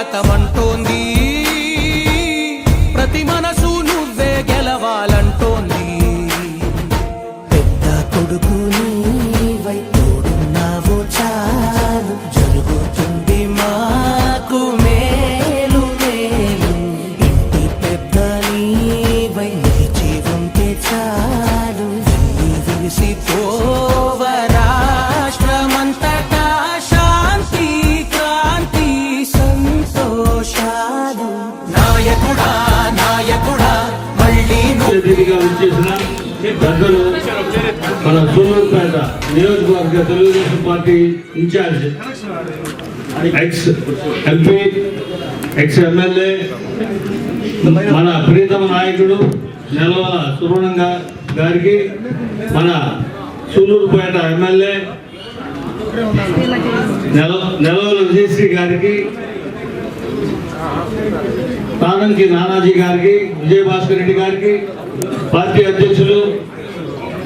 స్వాగతమంటోంది. అతిథిగా వచ్చేసిన పెద్దలు మన సూలూరుపేట నియోజకవర్గ Telugu Desam party incharge ex MP ex MLA మన ప్రీతమ నాయకుడు నెలవల సుబ్రహ్మణ్య గారికి మన సూలూరుపేట ఎమ్మెల్యే నెల నెలవల విజయశ్రీ గారికి తానంకి నానాజీ గారికి విజయభాస్కర్ రెడ్డి గారికి పార్టీ అధ్యక్షులు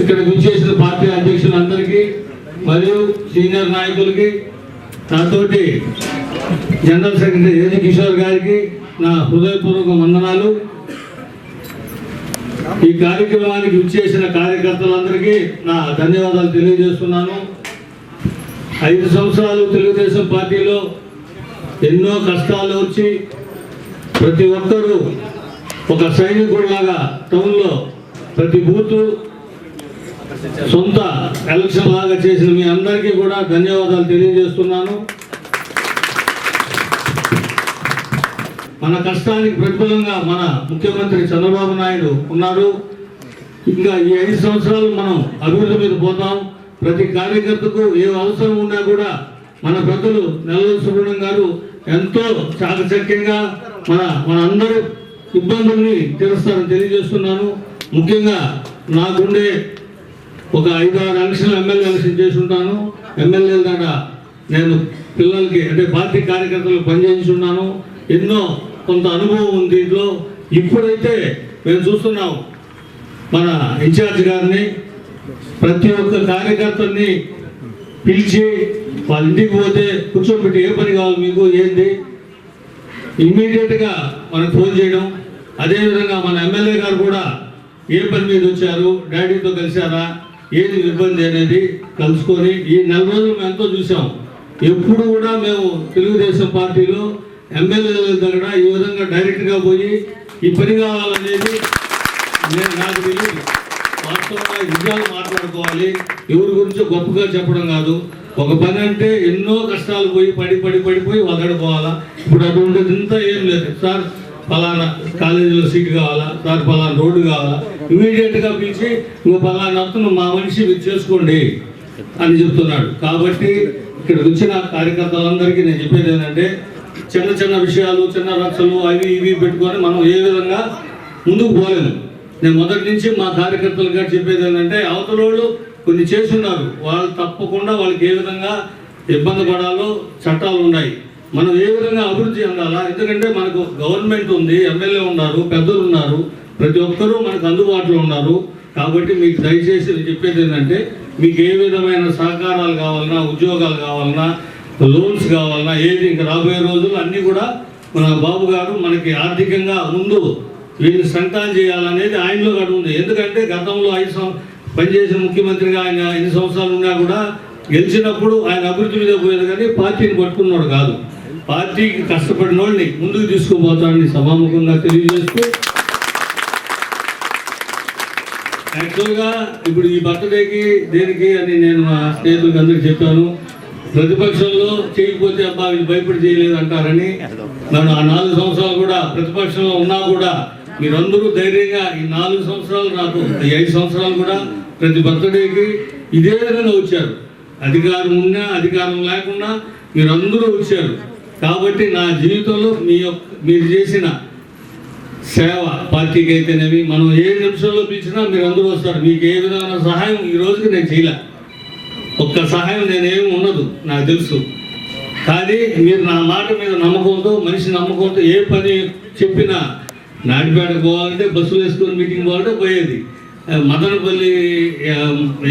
ఇక్కడ విచ్చేసిన పార్టీ అధ్యక్షులందరికీ మరియు సీనియర్ నాయకులకి నాతోటి జనరల్ సెక్రటరీ ఏజి కిషోర్ గారికి నా హృదయపూర్వక వందనాలు. ఈ కార్యక్రమానికి విచ్చేసిన కార్యకర్తలందరికీ నా ధన్యవాదాలు తెలియజేస్తున్నాను. ఐదు సంవత్సరాలు తెలుగుదేశం పార్టీలో ఎన్నో కష్టాలు వచ్చి ప్రతి ఒక్కరూ ఒక సైనికుడిలాగా టౌన్లో ప్రతి బూత్ సొంత ఎలక్షన్ లాగా చేసిన మీ అందరికీ కూడా ధన్యవాదాలు తెలియజేస్తున్నాను. మన కష్టానికి ప్రతిఫలంగా మన ముఖ్యమంత్రి చంద్రబాబు నాయుడు ఉన్నారు ఇంకా ఈ ఐదు సంవత్సరాలు మనం అభివృద్ధి మీద పోతాం. ప్రతి కార్యకర్తకు ఏ అవసరం ఉన్నా కూడా మన పెద్దలు నెల్లూరు సుబ్రహ్మణ్యం గారు ఎంతో చాకచక్యంగా మన మన అందరూ ఇబ్బందుల్ని తీరుస్తారని తెలియజేస్తున్నాను. ముఖ్యంగా నాకుండే ఒక ఐదు ఆరు ఎలక్షన్ ఎమ్మెల్యే ఎలక్షన్ చేసి ఉంటాను. ఎమ్మెల్యేల దాకా నేను పిల్లలకి అంటే పార్టీ కార్యకర్తలకు పనిచేసి ఉన్నాను ఎన్నో కొంత అనుభవం ఉంది దీంట్లో ఇప్పుడైతే మేము చూస్తున్నాం మన ఇన్ఛార్జ్ గారిని. ప్రతి ఒక్క కార్యకర్తని పిలిచి వాళ్ళ ఇంటికి పోతే కూర్చోబెట్టి ఏ పని కావాలి మీకు ఏంది? ఇమ్మీడియట్గా మనకు ఫోన్ చేయడం. అదేవిధంగా మన ఎమ్మెల్యే గారు కూడా ఏ పని మీద వచ్చారు డాడీతో కలిశారా ఏది ఇబ్బంది అనేది కలుసుకొని ఈ నెల రోజులు మేము ఎంతో చూసాం ఎప్పుడు కూడా మేము తెలుగుదేశం పార్టీలో ఎమ్మెల్యేల దగ్గర ఈ విధంగా డైరెక్ట్గా పోయి ఈ పని కావాలనేది నేను నాకు తెలియదు. వాస్తవంగా నిజాలు మాట్లాడుకోవాలి. ఎవరి గురించో గొప్పగా చెప్పడం కాదు. ఒక పని అంటే ఎన్నో కష్టాలు పోయి పడి పడి పడిపోయి వదడిపోవాలా ఇప్పుడు అటువంటిది ఇంత ఏం లేదు. సార్ ఫలానా కాలేజీలో సీట్ కావాలా? సార్ ఫలానా రోడ్డు కావాలా? ఇమీడియట్గా పిలిచి ఇంకో ఫలానా అతను మా మనిషి మీరు చేసుకోండి అని చెప్తున్నాడు. కాబట్టి ఇక్కడ వచ్చిన కార్యకర్తలందరికీ నేను చెప్పేది ఏంటంటే చిన్న చిన్న విషయాలు చిన్న రచ్చలు అవి ఇవి పెట్టుకొని మనం ఏ విధంగా ముందుకు పోలేము. నేను మొదటి నుంచి మా కార్యకర్తలు గారు చెప్పేది ఏంటంటే అవతల వాళ్ళు కొన్ని చేస్తున్నారు వాళ్ళు తప్పకుండా వాళ్ళకి ఏ విధంగా ఇబ్బంది పడాలో చట్టాలు ఉన్నాయి. మనం ఏ విధంగా అభివృద్ధి చెందాలా? ఎందుకంటే మనకు గవర్నమెంట్ ఉంది ఎమ్మెల్యే ఉన్నారు పెద్దలు ఉన్నారు ప్రతి ఒక్కరూ మనకు అందుబాటులో ఉన్నారు. కాబట్టి మీకు దయచేసి నేను చెప్పేది ఏంటంటే మీకు ఏ విధమైన సహకారాలు కావాలన్నా ఉద్యోగాలు కావాలన్నా లోన్స్ కావాలన్నా ఏది ఇంకా రాబోయే రోజులు అన్నీ కూడా మన బాబు గారు మనకి ఆర్థికంగా ముందు వీళ్ళు సంతానం చేయాలనేది ఆయనలో కూడా ఉంది. ఎందుకంటే గతంలో ఐదు సంవ పనిచేసిన ముఖ్యమంత్రిగా ఆయన ఎన్ని సంవత్సరాలు ఉన్నా కూడా గెలిచినప్పుడు ఆయన అభివృద్ధి మీద పోయేది కానీ పార్టీని పట్టుకున్నాడు కాదు. పార్టీకి కష్టపడిన వాళ్ళని ముందుకు తీసుకుపోతానని సభాముఖంగా తెలియజేస్తూ యాక్చువల్గా ఇప్పుడు ఈ బర్త్డేకి దేనికి అని నేను మా స్నేహితులకి అందరికి చెప్పాను. ప్రతిపక్షంలో చేయకపోతే అబ్బా వీళ్ళు భయపడి చేయలేదు అంటారని మనం ఆ నాలుగు సంవత్సరాలు కూడా ప్రతిపక్షంలో ఉన్నా కూడా మీరందరూ ధైర్యంగా ఈ నాలుగు సంవత్సరాలు నాకు ఈ ఐదు సంవత్సరాలు కూడా ప్రతి బర్త్డేకి ఇదే విధంగా వచ్చారు. అధికారం ఉన్నా అధికారం లేకున్నా మీరందరూ వచ్చారు. కాబట్టి నా జీవితంలో మీ యొక్క మీరు చేసిన సేవ పార్టీకి అయితేనేమి మనం ఏ నిమిషంలో పిలిచినా మీరు అందరూ వస్తారు. మీకు ఏ విధమైన సహాయం ఈ రోజుకి నేను చేయలే. ఒక్క సహాయం నేనేమి ఉండదు నాకు తెలుసు. కానీ మీరు నా మాట మీద నమ్మకంతో మనిషి నమ్మకంతో ఏ పని చెప్పినా నాటిపేటకు పోవాలంటే బస్సులు వేసుకొని మీటింగ్ పోవాలంటే పోయేది. మదనపల్లి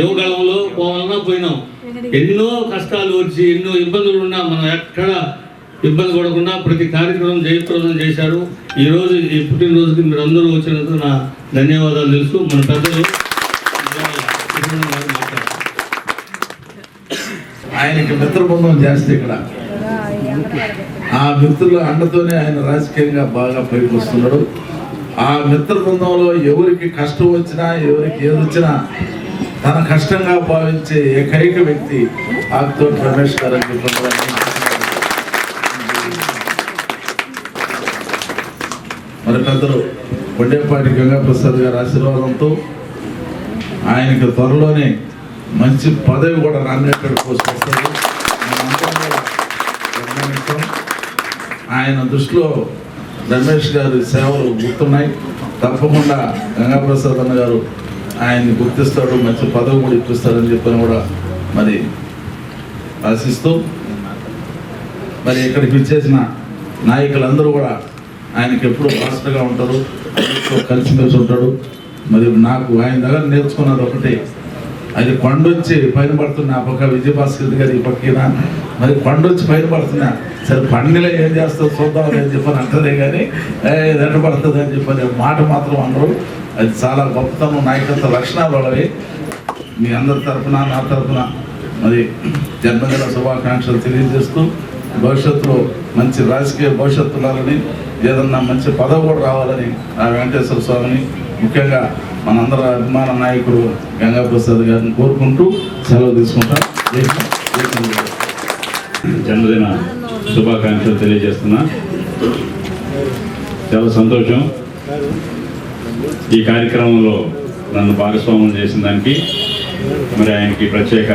యువగళంలో పోవాలన్నా పోయినాం. ఎన్నో కష్టాలు వచ్చి ఎన్నో ఇబ్బందులు ఉన్నా మనం ఎక్కడ ఇబ్బంది పడకుండా ప్రతి కార్యక్రమం జయప్రదం చేశారు. ఈరోజు ఈ పుట్టినరోజుకి మీరు అందరూ వచ్చినందుకు నా ధన్యవాదాలు తెలుసు మన పెద్దలు ఆయనకి మిత్ర బృందం చేస్తే ఇక్కడ. ఆ మిత్రుల అండతోనే ఆయన రాజకీయంగా బాగా పైకి వస్తున్నాడు ఆ మిత్ర బృందంలో ఎవరికి కష్టం వచ్చినా ఎవరికి ఏది వచ్చినా తన కష్టంగా భావించే ఏకైక వ్యక్తి ఆక్తో రమేష్ గారు అని మరికొందరు మరి కొండేపాటి గంగాప్రసాద్ గారి ఆశీర్వాదంతో ఆయనకి త్వరలోనే మంచి పదవి కూడా రానేటట్టు కోసం వస్తుంది కూడా ఆయన దృష్టిలో రమేష్ గారి సేవలు గుర్తున్నాయి. తప్పకుండా గంగాప్రసాద్ అన్న గారు ఆయన్ని గుర్తిస్తాడు మంచి పదవి కూడా ఇప్పిస్తాడని చెప్పని కూడా మరి ఆశిస్తూ మరి ఇక్కడికి ఇచ్చేసిన నాయకులందరూ కూడా ఆయనకి ఎప్పుడు పాస్టర్గా ఉంటారు కలిసిమెలిసి ఉంటాడు మరి నాకు ఆయన దగ్గర నేర్చుకున్నది ఒకటి. అది కొండొచ్చి పైన పడుతున్నా ఆ పక్క విజయభాస్కర్ గారి ఈ పక్కన మరి కొండొచ్చి పైన పడుతున్నా సరే పండిలో ఏం చేస్తావు చూద్దాం అని చెప్పని అంటదే కానీ ఎండ పడుతుంది అని చెప్పని మాట మాత్రం అనరు. అది చాలా గొప్పతనం నాయకత్వ లక్షణాలు వాళ్ళవి. మీ అందరి తరఫున నా తరఫున మరి జన్మదిన శుభాకాంక్షలు తెలియజేస్తూ భవిష్యత్తులో మంచి రాజకీయ భవిష్యత్తు ఉండాలని ఏదన్నా మంచి పదవి కూడా రావాలని ఆ వెంకటేశ్వర స్వామిని ముఖ్యంగా మనందరి అభిమాన నాయకుడు గంగా ప్రసాద్ గారిని కోరుకుంటూ సెలవు తీసుకుంటాం. జన్మదిన శుభాకాంక్షలు తెలియజేస్తున్నా. చాలా సంతోషం. ఈ కార్యక్రమంలో నన్ను భాగస్వామ్యం చేసిన దానికి మరి ఆయనకి ప్రత్యేక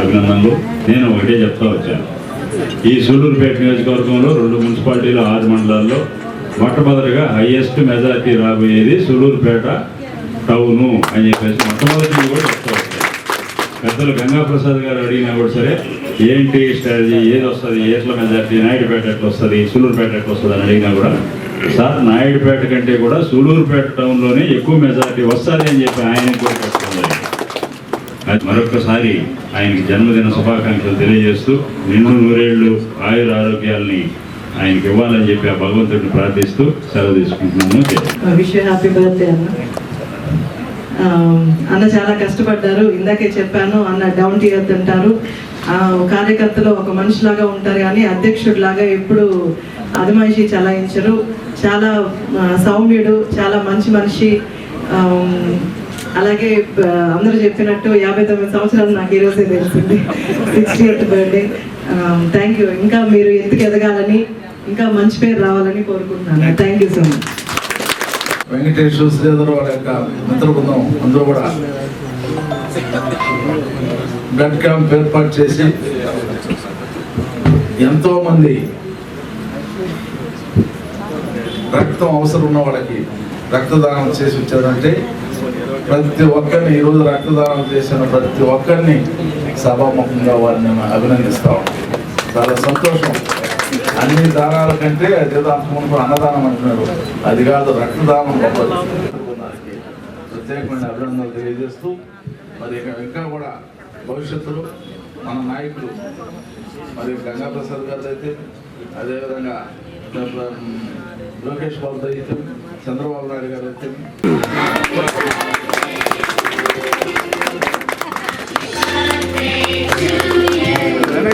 అభినందనలు. నేను ఒకటే చెప్తా వచ్చాను. ఈ సూళ్ళూరుపేట నియోజకవర్గంలో రెండు మున్సిపాలిటీలు ఆరు మండలాల్లో మొట్టమొదటిగా హైయెస్ట్ మెజారిటీ రాబోయేది సూళ్ళూరుపేట టౌను అని చెప్పేసి మొట్టమొదటి కూడా చెప్తా పెద్దలు గంగాప్రసాద్ గారు అడిగినా కూడా సరే ఏంటి స్ట్రాటజీ ఏది వస్తుంది? ఏట్ల మెజార్టీ నాయుడుపేట ఎట్లా వస్తుంది? సూలూరుపేట ఎట్లా వస్తుంది అని అడిగినా కూడా సార్ నాయుడుపేట కంటే కూడా సూలూరుపేట టౌన్లోనే ఎక్కువ మెజార్టీ వస్తుంది అని చెప్పి ఆయన కూడా అది మరొకసారి ఆయనకి జన్మదిన శుభాకాంక్షలు తెలియజేస్తూ నిన్ను నూరేళ్ళు ఆయుర ఆరోగ్యాల్ని ఆయనకి ఇవ్వాలని చెప్పి ఆ భగవంతుడిని ప్రార్థిస్తూ సెలవు తీసుకుంటున్నాను. విష్ హ్యాపీ బర్త్డే అన్న. అన్న చాలా కష్టపడ్డారు. ఇందాకే చెప్పాను అన్న డౌన్ టు ఎర్త్ అంటారు. ఆ, కార్యకర్తలు ఒక మనిషిలాగా ఉంటారు కానీ అధ్యక్షుడిలాగా ఎప్పుడు అదమాయిషి చలాయించరు. చాలా సౌమ్యుడు చాలా మంచి మనిషి. అలాగే అందరూ చెప్పినట్టు యాభై తొమ్మిది సంవత్సరాలు నాకు ఈరోజే తెలిసింది. Sixty eighth birthday. Thank you ఇంకా మీరు ఎందుకు ఎదగాలని ఇంకా మంచి పేరు రావాలని కోరుకుంటున్నాను. Thank you so much Venkateswara Sridhar వాళ్ళ యొక్క మిత్ర బృందం అందరూ కూడా బ్లడ్ క్యాంప్ ఏర్పాటు చేసి ఎంతో మంది రక్తం అవసరం ఉన్న వాళ్ళకి రక్తదానం చేసి వచ్చారంటే ప్రతి ఒక్కరిని ఈరోజు రక్తదానం చేసిన ప్రతి ఒక్కరిని సభాముఖంగా వారిని అభినందిస్తాం చాలా సంతోషం. అన్ని దానాల కంటే అదేదో అన్నదానం అంటున్నారు. అది కాదు రక్తదానం ప్రత్యేకమైన అభినందనలు తెలియజేస్తూ మరి ఇంకా కూడా భవిష్యత్తులో మన నాయకులు మరి గంగాప్రసాద్ గారు అయితే అదేవిధంగా లోకేష్ బాబు అయితే చంద్రబాబు నాయుడు గారు అయితే